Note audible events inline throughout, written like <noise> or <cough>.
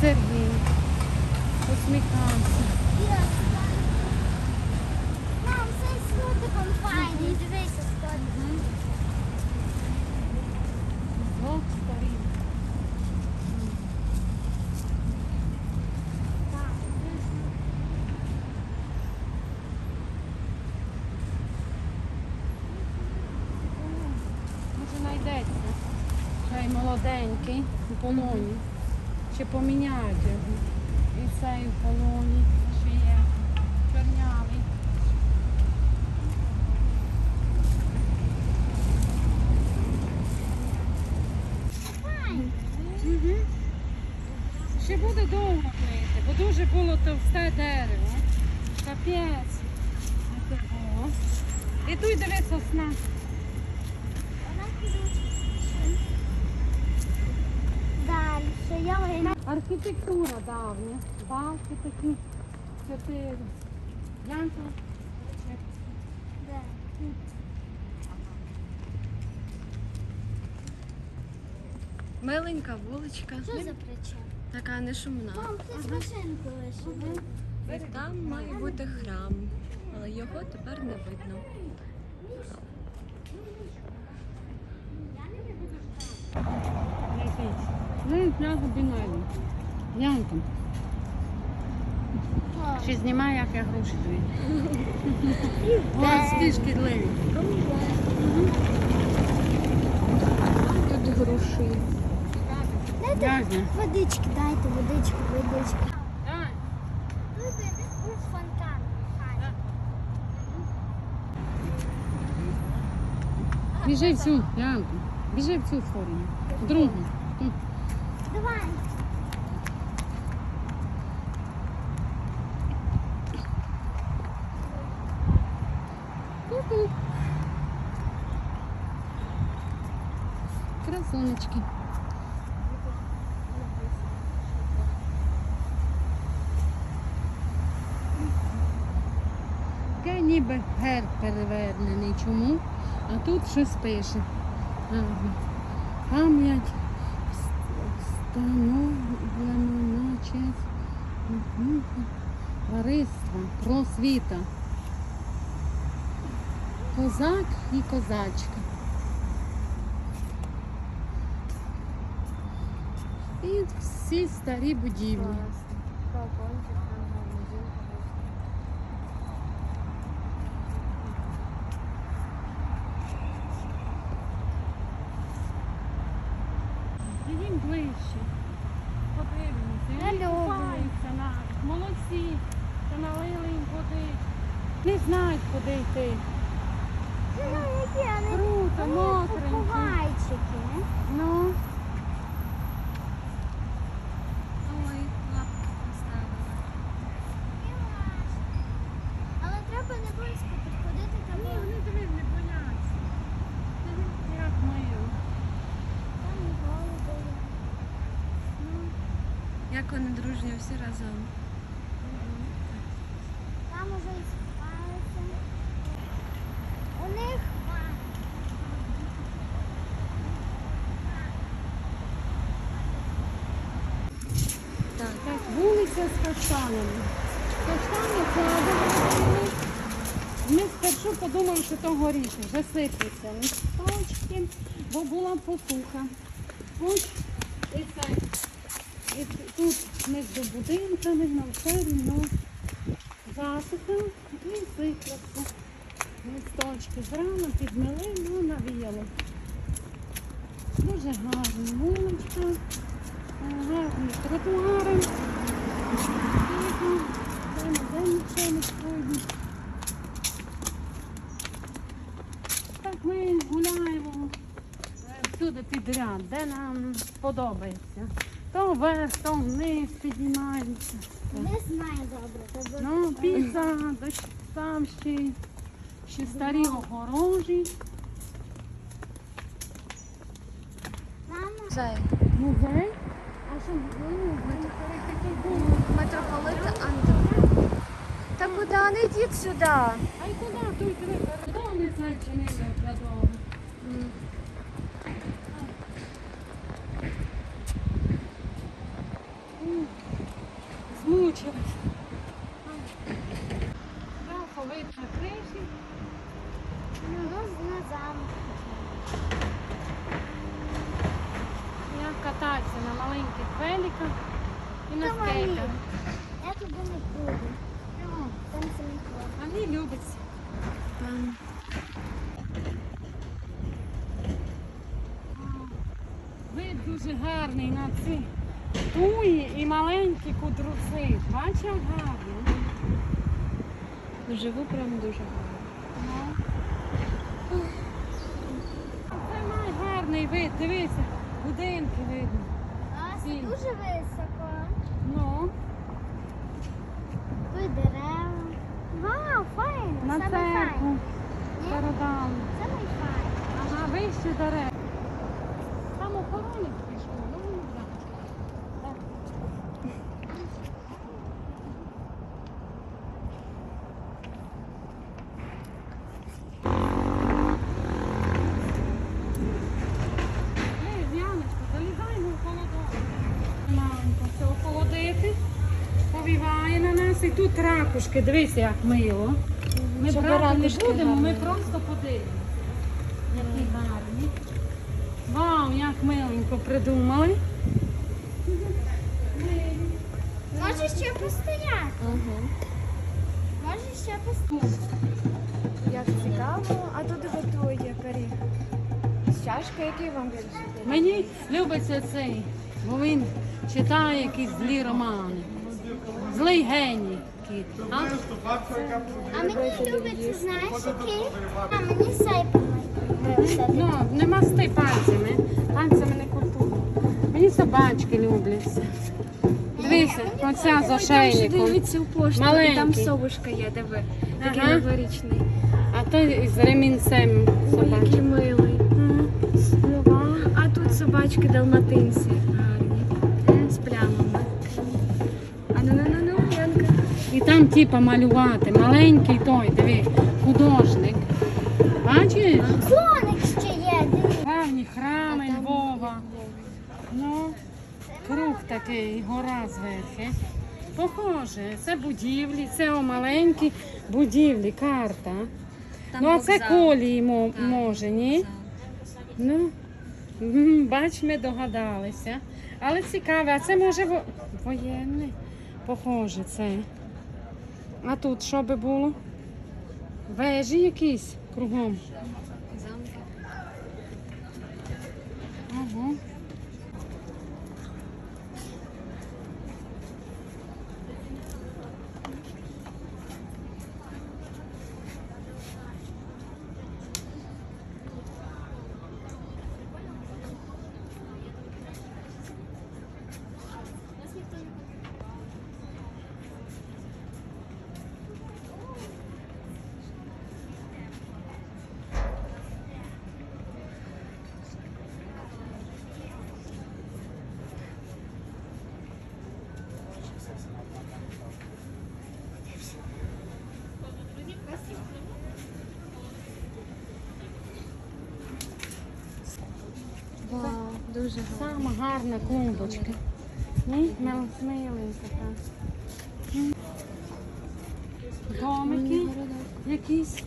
Сергій. Посміхався. Мам, цей з котиком файний. Дивися, з котиком. Двох сторін. Може знайдеться. Ще й молоденький у полоні. Чи поміняють. І цей у полоні. Ще є чорнявий. Угу. Ще буде довго плити, бо дуже було товсте дерево. Капець. Отого. І тут диви сосна. Вона підуть. Далі. Ялина. Архітектура давня. Балки такі. Чотири. Янка. Де? Миленька вуличка, Що за причина? така не шумна. Мам, ти з машинку лише. І там має бути храм, але його тепер не видно. Я Якийсь. Ну і пляжу Бінелі. Янка. Чи знімає, як я гроші даю. <laughs> Ось ті шкідливі. Тут груші. Дайте водички, дайте водички, водички. Давай. Біжи в цю, Янка. Біжи в цю сторону. В другу. Тут. Давай. Ку-ку. Таке ніби герб перевернений. Чому? А тут щось пише. Ага. Пам'ять встановлено на честь товариства просвіта. Козак і козачка. І всі старі будівлі. Ближче. Подивимося. Купаються навіть. Молодці. Та налили їм води. Не знають, куди йти. Ну, які вони? Круто, мокренькі. Ну, Ой, лапки поставила. Але треба не близько підходити та ні, бо вони диви, не бояться. Диви, Як мило. там і голуби. є. Як вони дружньо всі разом. Там уже і спаються. У них Так. Так, вулиця з каштанами. Каштани кладові. Ми спершу подумали, що то горіхи, вже сиплються листочки, бо була посуха. Ось і це. І тут між будинками, на все рівно засуха і сипляться. Листочки зрано підмели, ну навіяло. Дуже гарна вуличка, гарні тротуари. Тихо, день нічого не сьогодні. Так ми гуляємо е, всюди підряд, де нам подобається. То вверх, то вниз піднімаємося. Не знаю добре. Тобто Ну, піца, там ще, ще старі огорожі. Зай. Музей. а що було? Митрополита Андрея. Та куди? Не йдіть сюди. А й куди тут треба? Хто не знає, чи не Змучилась. Вид на криші. Ну, на замок. Я катаюся на маленьких великах і на скейках. Я туди не буду. Ну, Там це не хлоп. Вони люблять. Там. Вид дуже гарний на ці туї і маленькі кудруци. Бачиш, як гарно? Живу прям дуже гарно. Ну. Це найгарний вид, дивися, будинки видно. А, це дуже високо. Ну, Тут дерева. Вау, файно. на Саме файно. церкву Ні? передали. Це найфайно. Ага, вище дерев. Там охоронець пішов, ну не знаю. Так. Ей, Яночко, залізаймо в холодок. Маленько все охолодити. Повіває на нас. І тут ракушки, дивися, як мило. Ми Щоб брати не ракушки будемо, ми гарні. просто подивимося. Які гарні. Вау, як миленько придумали. Може ще постояти. Може ще постояти. Як цікаво. А тут готує пиріг. З який вам більше? Мені любиться цей, бо він читає якісь злі романи. Злий геній. Такий. А? А мені любиться, знаєш, який? А мені подобається. Ну, не масти пальцями. Пальцями не культурно. Мені собачки любляться. Дивися, оця з ошейником. Дивіться у пошту, і Маленький. там совушка є, диви. Такий Ага. новорічний. А той з ремінцем Ой, який собачки. милий. А тут собачки далматинці там типа малювати. Маленький той, диви, художник. Бачиш? Слоник ще є. Гарні храми Львова. Ну, круг такий, гора зверху. Похоже, це будівлі, це о маленькі будівлі, карта. ну, а це колії мо- може, ні? Ну, м, бач, ми догадалися. Але цікаве, а це може во... воєнне. Похоже, це. А тут що би було? Вежі якісь кругом. Замки. Ага. Вау, дуже гарно. Сама гарна клумбочка. Ні? Мил- так. Домики якісь.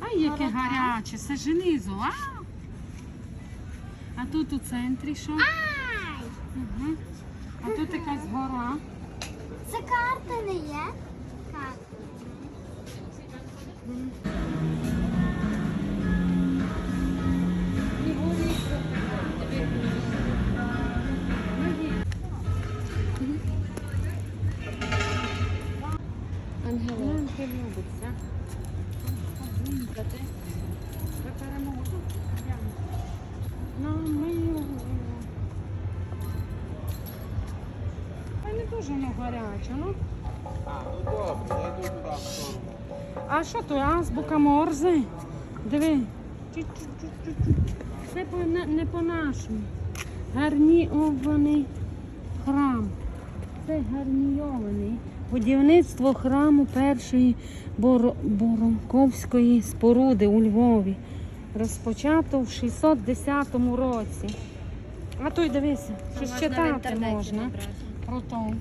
А яке гаряче, це желізо. А? а тут у центрі що? Подумати. Ви переможете. Ну, ми... Ой, не дуже ну, гаряче, ну. А, ну добре, я йду туди в сторону. А що то азбука Морзе? Диви. Це по, не, не по-нашому. Гарнійований храм. Це гарнійований. Будівництво храму першої Боронковської споруди у Львові. Розпочато в 610 році. А той дивися, щось читати можна про то.